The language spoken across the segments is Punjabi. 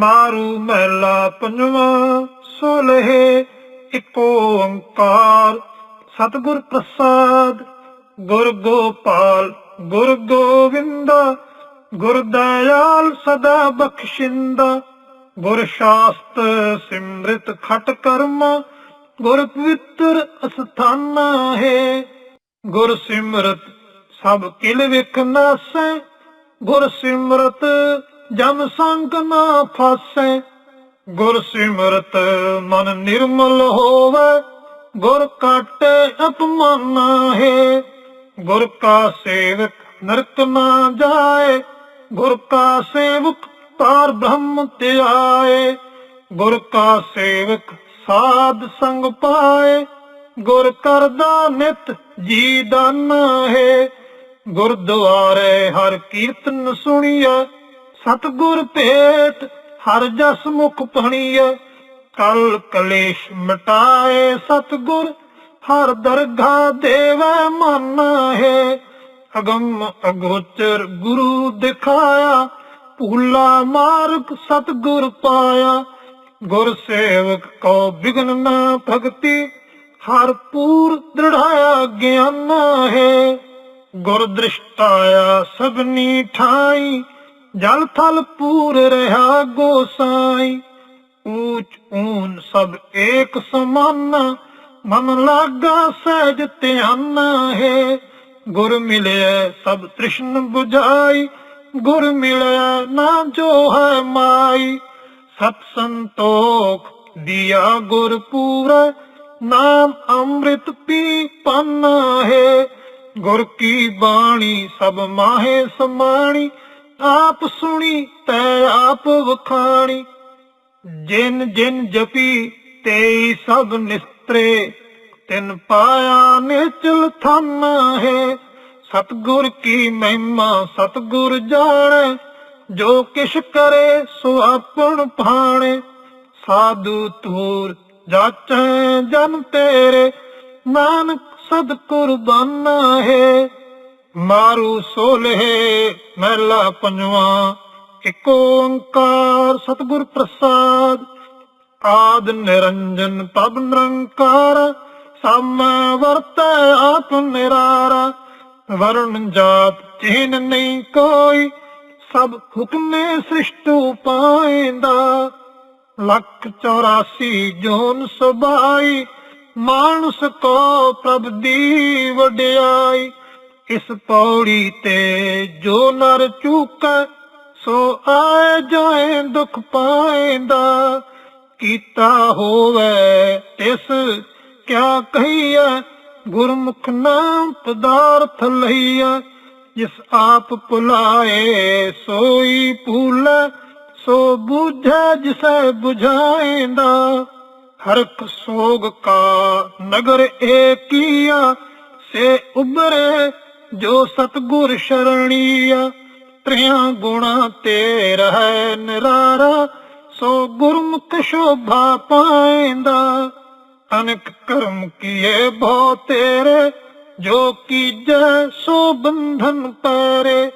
ਮਾਰੂ ਮਹਿਲਾ ਪੰਜਵਾ, ਸੋਲਹਿ, ਇੱਕ ਓੰਕਾਰ, ਸਤਿਗੁਰ ਪ੍ਰਸਾਦ, ਗੁਰ ਗੋਪਾਲ, ਗੁਰ ਗੋਵਿੰਦਾ, ਗੁਰ ਦਇਆਲ ਸਦਾ ਬਖਸ਼ਿੰਦਾ, ਗੁਰ ਸ਼ਾਸਤ ਸਿਮ੍ਰਿਤ ਖਟ ਕਰਮ, ਗੁਰ ਪਵਿੱਤਰ ਅਸਥਾਨਾ ਹੈ। ਗੁਰ ਸਿਮਰਤ ਸਭ ਕਿਲ ਵਿਖ ਨਾਸੈ, ਗੁਰ ਸਿਮਰਤ ਜਮ ਸੰਗ ਨਾ ਫਾਸੈ, ਗੁਰ ਸਿਮਰਤ ਮਨ ਨਿਰਮਲ ਹੋਵੇ, ਗੁਰ ਕਾਟੇ ਅਪਮਾਨਾ ਹੈ, ਗੁਰ ਕਾ ਸੇਵਕ ਨਰਕ ਨਾ ਜਾਏ, ਗੁਰ ਕਾ ਸੇਵਕ ਪਾਰ ਬ੍ਰਹਮ ਤੇ ਆਏ ਗੁਰ ਕਾ ਸੇਵਕ ਸਾਧ ਸੰਗ ਪਾਏ, ਗੁਰ ਕਰਦਾ ਨਿਤ ਜੀ ਦਾਨਾ ਹੈ, ਗੁਰਦੁਆਰੇ ਹਰ ਕੀਰਤਨ ਸੁਣੀਐ ਸਤਗੁਰ ਭੇਟ, ਹਰ ਜਸ ਮੁਖ ਪਣੀਐ। ਕਲ ਕਲੇਸ਼ ਮਟਾਏ ਸਤਗੁਰ, ਹਰ ਦਰਗਾਹ ਦੇਵੈ ਮਨ ਹੈ। ਅਗਮ ਅਗੋਚਰ ਗੁਰੂ ਦਿਖਾਇਆ, ਭੂਲਾ ਮਾਰਗ ਸਤਗੁਰ ਪਾਇਆ। ਗੁਰ ਸੇਵਕ ਕੋ ਬਿਗਨ ਨਾ ਭਗਤੀ, ਹਰ ਪੂਰ ਦ੍ਰਿੜਾਇਆ ਗਿਆਨ ਹੈ। ਗੁਰ ਦ੍ਰਿਸ਼ਟਾਇਆ ਸਭਨੀ ਠਾਈ ਜਲ ਥਲ ਪੂਰ ਰਹਾ ਗੋਸਾਈ ਊਚ ਊਨ ਸਭ ਏਕ ਸਮਾਨਾ। ਮਨ ਲਾਗਾ ਸਹਿਜ ਧਿਆਨ ਹੈ। ਗੁਰ ਮਿਲਿਆ ਸਭ ਤ੍ਰਿਸ਼ਨ 부ਝਾਈ ਗੁਰ ਮਿਲਿਆ ਨਾ ਜੋ ਹੈ ਮਾਈ। ਸਤ ਸੰਤੋਖ ਦਿਆ ਗੁਰ ਪੂਰਾ। ਨਾਮ ਅੰਮ੍ਰਿਤ ਪੀ ਪੰਨਾ ਹੈ। ਗੁਰ ਕੀ ਬਾਣੀ ਸਭ ਮਾਹੇ ਸਮਾਣੀ। ਆਪ ਸੁਣੀ ਤੈ ਆਪ ਵਖਾਣੀ। ਜਿਨ ਜਿਨ ਜਪੀ ਤੇਈ ਸਭ ਨਿਸਤਰੇ। ਤਿਨ ਪਾਇਆ ਨਿਚਲ ਥਨ ਹੈ ਸਤਗੁਰ ਕੀ ਮਹਿਮਾ ਸਤਗੁਰ ਜਾਣੈ। ਜੋ ਕਿਛ ਕਰੇ ਸੋ ਆਪਣ ਭਾਣੇ। ਸਾਧੂ ਤੂਰ ਜਾਚੈ ਜਨ ਤੇਰੇ। ਨਾਨਕ ਸਦ ਕੁਰਬਾਨਾ ਹੈ। ਮਾਰੂ ਸੋਲਹੇ ਮਹਿਲਾ ਪੰਜਵਾ, ਇੱਕ ਓੰਕਾਰ ਸਤਿਗੁਰ ਪ੍ਰਸਾਦ, ਆਦ ਨਿਰੰਜਨ ਪਬ ਨਿਰੰਕਾਰ, ਸਮ ਵਰਤੈ ਆਪ ਨਿਰਾਰਾ, ਵਰਣ ਜਾਤ ਚਿਹਨ ਨਹੀਂ ਕੋਈ, ਸਭ ਹੁਕਮੇ ਸ੍ਰਿਸ਼ਟ ਉਪਾਇਂਦਾ, ਲੱਖ 84 ਜੋਨ ਸਬਾਈ ਮਾਨਸ ਕੋ ਪ੍ਰਭ ਦੀ ਵਡਿਆਈ। ਇਸ ਪੌੜੀ ਤੇ ਜੋ ਨਰ ਚੂਕੈ, ਸੋ ਆਏ ਜਾਏ ਦੁਖ ਪਾਇਂਦਾ ਕੀਤਾ ਹੋਵੇ ਤਿਸ, ਕਿਆ ਕਹੀਐ? ਗੁਰਮੁਖ ਨਾਮ ਪਦਾਰਥ ਲਈਐ, ਜਿਸ ਆਪ ਭੁਲਾਏ ਸੋਈ ਭੂਲ, ਸੋ ਬੁਝੈ ਜਿਸੈ 부ਝਾਇਂਦਾ ਹਰਕ ਸੋਗ ਕਾ ਨਗਰ ਏਕੀਆ ਸੇ ਉਬਰੇ ਜੋ ਸਤਗੁਰ ਸ਼ਰਣੀਆ ਤ੍ਰਿਆਂ ਗੁਣਾ ਤੇ ਰਹਿ ਨਿਰਾਰਾ, ਸੋ ਗੁਰਮੁਖ ਸ਼ੋਭਾ ਪਾਇਂਦਾ। ਅਨਕ ਕਰਮ ਕੀਏ ਭੋ ਤੇਰੇ, ਜੋ ਕੀਜੈ ਸੋ ਬੰਧਨ ਪਾਰੇ।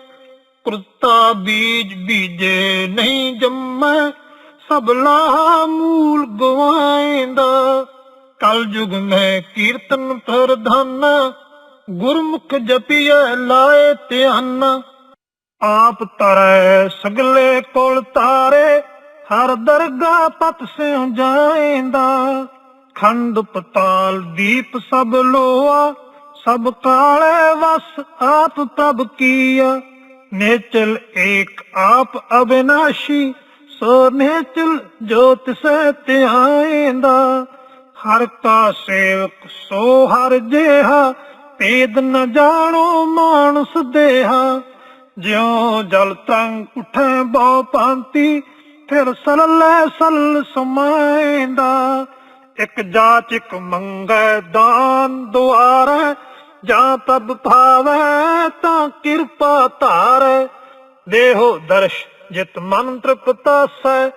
ਕੁਰਤਾ ਬੀਜ ਬੀਜੇ ਨਹੀਂ ਜੰਮੈ, ਸਭ ਲਾਹ ਮੂਲ ਗਵਾਇਂਦਾ। ਕਲ ਯੁਗ ਮੈਂ ਕੀਰਤਨ ਪ੍ਰਧਾਨ ਗੁਰਮੁਖ ਜਪੀਐ ਲਾਏ ਧਿਆਨ। ਆਪ ਤਰੈ ਸਗਲੇ ਕੋਲ ਤਾਰੇ ਹਰ ਦਰਗਾ ਪਤ ਸਿਉ ਜਾਏਂਦਾ ਖੰਡ ਪਤਾਲ ਦੀਪ ਸਭ ਲੋਆ, ਸਭ ਕਾਲੇ ਵਸ ਆਪ ਪ੍ਰਭ ਕੀਆ। ਨੇਚਲ ਏਕ ਆਪ ਅਬਿਨਾਸ਼ੀ, ਸੋ ਨੇਚਲ ਜੋਤ ਸੇ ਧਿਆਇਂਦਾ। ਹਰ ਕਾ ਸੇਵਕ ਸੋ ਹਰ ਜਿਹਾ ਭੇਦ ਨ ਜਾਣੋ ਮਾਨਸ ਦੇਹਾ, ਜਿਉ ਜਲ ਤੰਗ ਉਠੈ ਬਹੁ ਪਾਂਤੀ ਫਿਰ ਸਲਲੇ ਸਲ ਸਮਾਇਂਦਾ। ਇਕ ਜਾਚ ਇਕ ਮੰਗੈ ਦਾਨ ਦੁਆਰੈ, ਜਾਂ ਤਬ ਭਾਵੈ ਤਾਂ ਕਿਰਪਾ ਧਾਰੈ। ਦੇਹੋ ਦਰਸ਼ ਜਿਤ ਮਨ ਤ੍ਰਿਪਤਾਸੈ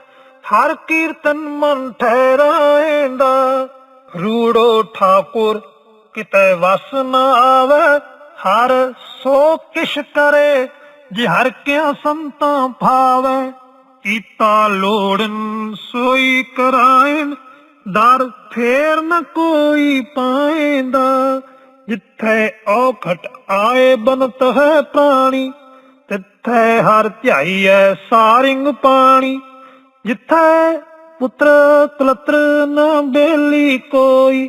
ਹਰ ਕੀਰਤਨ ਮਨ ਠਹਿਰਾਇਂਦਾ ਰੂੜੋ ਠਾਕੁਰ ਕਿਤੇ ਵਸ ਨਾ ਆਵੇ, ਹਰ ਸੋ ਕਿਛ ਕਰੇ, ਜੇ ਹਰ ਕਿਆ ਸੰਤਾਂ ਭਾਵੇ। ਕੀਤਾ ਲੋੜਨ ਸੋਈ ਕਰਾਇਨ ਦਰ ਫੇਰ ਨ ਕੋਈ ਪਾਏਂਦਾ ਜਿੱਥੇ ਔਖਟ ਆਏ ਬਨਤ ਹੈ ਪ੍ਰਾਣੀ, ਤਿੱਥੇ ਹਰ ਧਿਆਈਐ ਸਾਰਿੰਗ ਪਾਣੀ। ਜਿੱਥੇ ਪੁੱਤਰ ਕਲਤਰ ਨਾ ਬੇਲੀ ਕੋਈ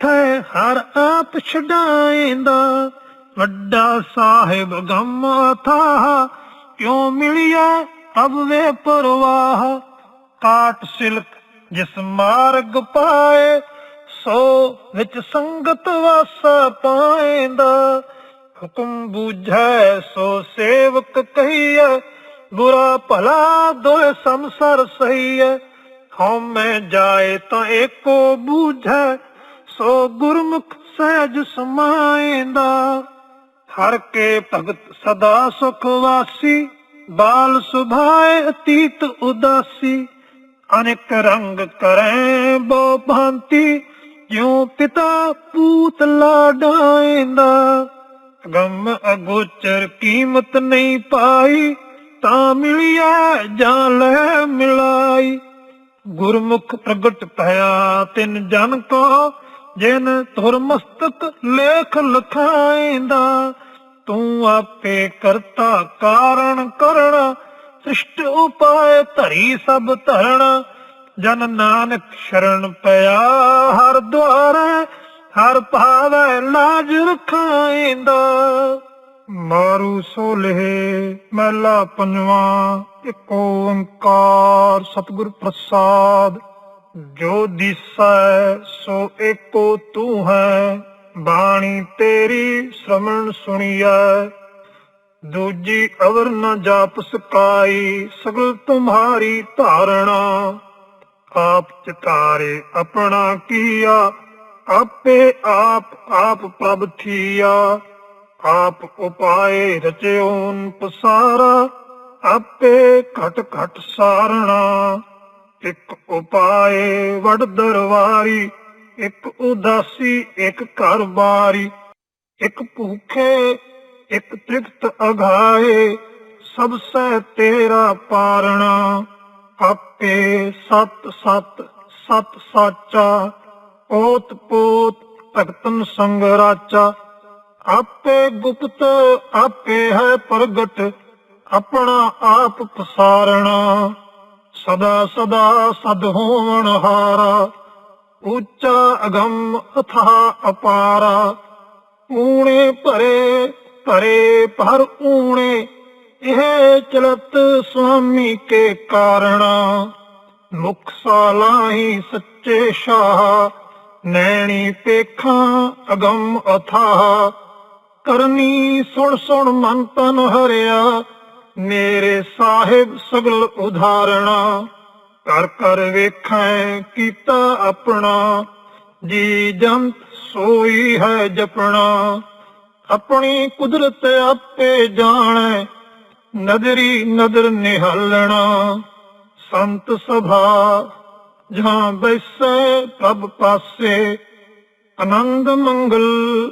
ਤਿੱਥੇ ਹਰ ਆਪ ਛਡਾਏਂਦਾ। ਵੱਡਾ ਸਾਹਿਬ ਗਮ ਥਾ ਕਿਉ ਮਿਲਿਆ ਅਬ ਵੇ ਪਰਵਾਹ? ਕਾਟ ਸਿਲਕ ਜਿਸ ਮਾਰਗ ਪਾਏ, ਸੋ ਵਿੱਚ ਸੰਗਤ ਵਾਸ ਪਾਏਂਦਾ। ਹੁਕਮ ਬੂਝੈ, ਸੋ ਸੇਵਕ ਕਹੀਐ, ਬੁਰਾ ਭਲਾ ਦੋਇ ਸੰਸਰ ਸਹੀਐ। ਹਉ ਮੈਂ ਜਾਏ ਤਾਂ ਏਕੋ ਬੂਝੈ ਸੋ ਗੁਰਮੁਖ ਸਹਿਜ ਸਮਾਏਂਦਾ। ਹਰ ਕੇ ਭਗਤ ਸਦਾ ਸੁਖ ਵਾਸੀ। ਬਾਲ ਸੁਭਾਏ ਅਤੀਤ ਉਦਾਸੀ। ਅਨੇਕ ਰੰਗ ਕਰੈ ਬੋ ਭਾਂਤੀ। ਜਿਉ ਪਿਤਾ ਪੂਤ ਲਾਡਾਇਂਦਾ ਗਮ ਅਗੋਚਰ ਕੀਮਤ ਨਹੀਂ ਪਾਈ। ਤਾਂ ਮਿਲਿਆ ਜਾਂ ਲੈ ਮਿਲਾਈ। ਗੁਰਮੁਖ ਪ੍ਰਗਟ ਭਇਆ ਤਿਨ ਜਨ ਕੋ। ਜਿਨ ਤੁਰ ਮਸਤਕ ਲੇਖ ਲਖਾਇਂਦਾ, ਤੂੰ ਆਪੇ ਕਰਤਾ ਕਾਰਣ ਕਰਣਾ ਸ੍ਰਿਸ਼ਟ ਉਪਾਏ ਧਰੀ ਸਭ ਧਰਣਾ। ਜਨ ਨਾਨਕ ਸ਼ਰਨ ਪਿਆ ਹਰ ਦੁਆਰੇ, ਹਰ ਭਾਵੈ ਲਾਜ ਰਖਾਇਂਦਾ। ਮਾਰੂ ਸੋਲੇ ਮਹਿਲਾ ਪੰਜਵਾਂ, ਇੱਕ ਓੰਕਾਰ ਸਤਿਗੁਰ ਪ੍ਰਸਾਦ ਜੋ ਦਿਸੈ ਸੋ ਏਕੋ ਤੂੰ ਹੈ, ਬਾਣੀ ਤੇਰੀ ਸ਼ਰਮਣ ਸੁਣੀਐ। ਦੂਜੀ ਅਵਰ ਨ ਜਾਪ ਸਕਾਈ, ਸਗਲ ਤੁਮਹਾਰੀ ਧਾਰਣਾ। ਆਪ ਚਿਤਾਰੇ ਆਪਣਾ ਕੀਆ, ਆਪੇ ਆਪ ਆਪ ਪ੍ਰਭ ਥੀਆ। ਆਪ ਉਪਾਏ ਰਚਿਓਨ ਪਸਾਰਾ, ਆਪੇ ਘਟ ਘਟ ਸਾਰਣਾ। ਇੱਕ ਉਪਾਏ ਵਡ ਦਰਵਾਰੀ, ਇੱਕ ਉਦਾਸੀ, ਇੱਕ ਘਰ ਇੱਕ ਭੂਖੇ, ਇੱਕ ਤ੍ਰਿਪਤ ਅਘਾਏ ਸਭ ਸਹਿ ਤੇਰਾ ਪਾਰਣਾ। ਆਪੇ ਸਤ ਸਤ ਸਤ ਸਾਚਾ ਓਤ ਪੋਤ ਭਗਤਨ ਸੰਗ ਰਾਚਾ। ਆਪੇ ਗੁਪਤ, ਆਪੇ ਹੈ ਪ੍ਰਗਟ, ਆਪਣਾ ਆਪ ਪਸਾਰਣਾ। ਸਦਾ ਸਦਾ ਸਦ ਹੋਵਣ ਹਾਰਾ, ਉੱਚਾ ਅਗੰਮ ਅਥਾ ਅਪਾਰਾ। ਊਣੇ ਭਰੇ ਭਰੇ, ਭਰ ਊਣੇ, ਇਹ ਚਲਤ ਸੁਆਮੀ ਕੇ ਕਾਰਣਾ। ਮੁਖ ਸਾਲਾਹੀ ਸੱਚੇ ਸ਼ਾਹ, ਨੈਣੀ ਪੇਖਾਂ ਅਗੰਮ ਅਥਾਹ। ਕਰਨੀ ਸੁਣ ਸੁਣ ਮਨ ਤਨ ਹਰਿਆ ਮੇਰੇ ਸਾਹਿਬ ਸਗਲ ਉਧਾਰਣਾ। ਕਰ ਕਰ ਵੇਖੈ ਕੀਤਾ ਆਪਣਾ। ਜੀ ਜੰਤ ਸੋਈ ਹੈ ਜਪਣਾ। ਆਪਣੀ ਕੁਦਰਤ ਆਪੇ ਜਾਣੈ। ਨਦਰੀ ਨਦਰ ਨਿਹਾਲਣਾ। ਸੰਤ ਸਭਾ ਜਹਾਂ ਬੈਸੈ ਪ੍ਰਭ ਪਾਸੇ। ਆਨੰਦ ਮੰਗਲ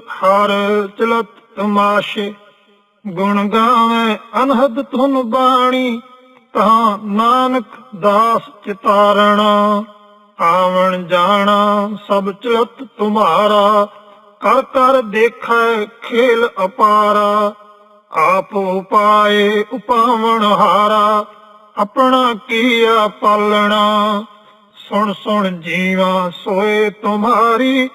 ਹਰ ਚਲਤ ਤਮਾਸ਼ੇ। ਗੁਣ ਗਾਵੇ, ਅਨਹਦ ਧੁਨ ਬਾਣੀ, ਤਾਂ ਨਾਨਕ ਦਾਸ ਚਿਤਾਰਣਾ। ਆਵਣ ਜਾਣਾ, ਸਭ ਚਲਤ ਤੁਮਾਰਾ, ਕਰ ਕਰ ਦੇਖੈ ਖੇਲ ਅਪਾਰਾ। ਆਪ ਉਪਾਏ ਉਪਾਵਣ ਹਾਰਾ, ਆਪਣਾ ਕੀਆ ਪਾਲਣਾ। ਸੁਣ ਸੁਣ ਜੀਵਾ ਸੋਏ ਤੁਮਾਰੀ,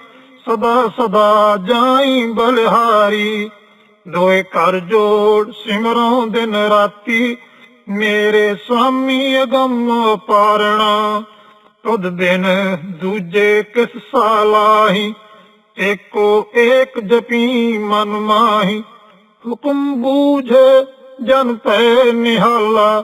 ਸਦਾ ਸਦਾ ਜਾਈ ਬਲਿਹਾਰੀ। ਦੋਏ ਘਰ ਜੋੜ ਸਿਮਰੋਂ ਦਿਨ ਰਾਤੀ। ਮੇਰੇ ਸੁਆਮੀ ਅਗੰਮ ਪਾਰਣਾ, ਤੁਧ ਬਿਨ ਦੂਜੇ ਕਿਸ ਸਾਲਾਹੀ ਏਕੋ ਏਕ ਜਪੀ ਮਨ ਮਾਹੀ। ਹੁਕਮ ਬੂਝ ਜਨ ਪੈ ਨਿਹਾਲਾ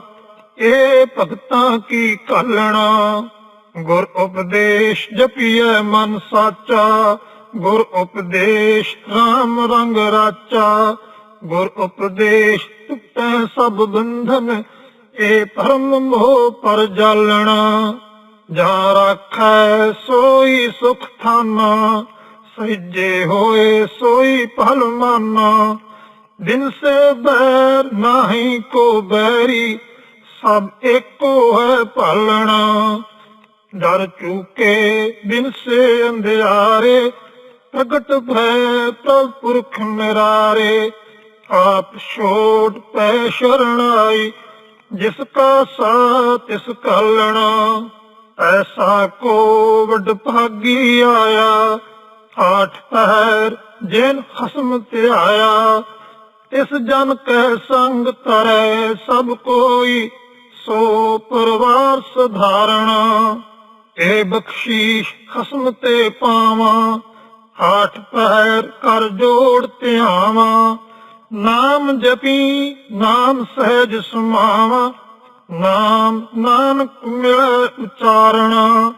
ਇਹ ਭਗਤਾਂ ਕੀ ਕਾਲਣਾ ਗੁਰ ਉਪਦੇਸ਼ ਜਪੀਐ ਮਨ ਸਾਚਾ ਗੁਰ ਉਪਦੇਸ਼ RAM ਰੰਗ ਰਾਚਾ। ਗੁਰ ਉਪਦੇਸ਼ ਟੁੱਟੈ ਸਭ ਬੰਧਨ ਇਹ ਪਰਮ ਮੋਹ ਪਰ ਜਾਲਣਾ। ਜਾ ਰਾਖੈ ਸੋਈ ਸੁਖ ਥਾਨਾ ਸਹਿਜੇ ਹੋਏ ਸੋਈ ਭਲ ਦਿਨ ਸੇ ਬੈਰ ਨਾਹੀ ਕੋ ਬੈਰੀ, ਸਭ ਏਕੋ ਹੈ ਭਾਲਣਾ। ਡਰ ਚੁਕੇ ਬਿਨ ਸੇ ਅੰਧਿਆਰੇ ਪ੍ਰਗਟ ਭੈ ਪ੍ਰਭ ਪੁਰਖ ਨਿਰਾਰੇ, ਆਪ ਛੋਟ ਪੈ ਸ਼ਰਣਾਈ, ਜਿਸ ਕਾ ਸਾ ਤਿਸ ਕਾਲਣਾ ਐਸਾ ਕੋ ਵੱਡ ਭਾਗੀ ਆਇਆ, ਆਠ ਪਹਿਰ ਜਿਨ ਖਸਮ ਧਿਆਇਆ ਇਸ ਜਨ ਕੈ ਸੰਗ ਤਰੈ ਸਭ ਕੋਈ, ਸੋ ਪਰਵਾਰ ਸਧਾਰਣਾ, ਇਹ ਬਖਸ਼ੀਸ਼ ਖਸਮ ਤੇ ਪਾਵਾਂ ਆਠ ਪਹਿਰ ਕਰ ਜੋੜ ਧਿਆਵਾਂ ਨਾਮ ਜਪੀ ਨਾਮ ਸਹਿਜ ਸਮਾਵਾ ਨਾਮ ਨਾਨਕ ਮਿਲੈ ਉਚਾਰਣਾ।